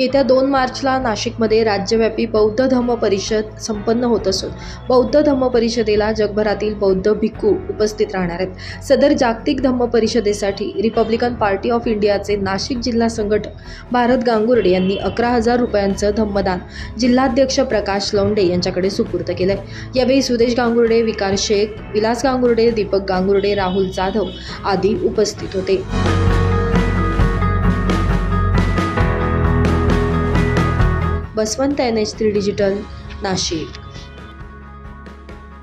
येत्या दोन मार्चला नाशिकमध्ये राज्यव्यापी बौद्ध धम्म परिषद संपन्न होत असून बौद्ध धम्म परिषदेला जगभरातील बौद्ध भिक्खू उपस्थित राहणार आहेत. सदर जागतिक धम्म परिषदेसाठी रिपब्लिकन पार्टी ऑफ इंडियाचे नाशिक जिल्हा संघटक भारत गांगुर्डे यांनी अकरा हजार रुपयांचं धम्मदान जिल्हाध्यक्ष प्रकाश लोंडे यांच्याकडे सुपूर्द केलं आहे यावेळी सुदेश गांगुर्डे विकार शेख विलास गांगुर्डे दीपक गांगुर्डे राहुल जाधव आदी उपस्थित होते. Baswant N H three digital Nashik.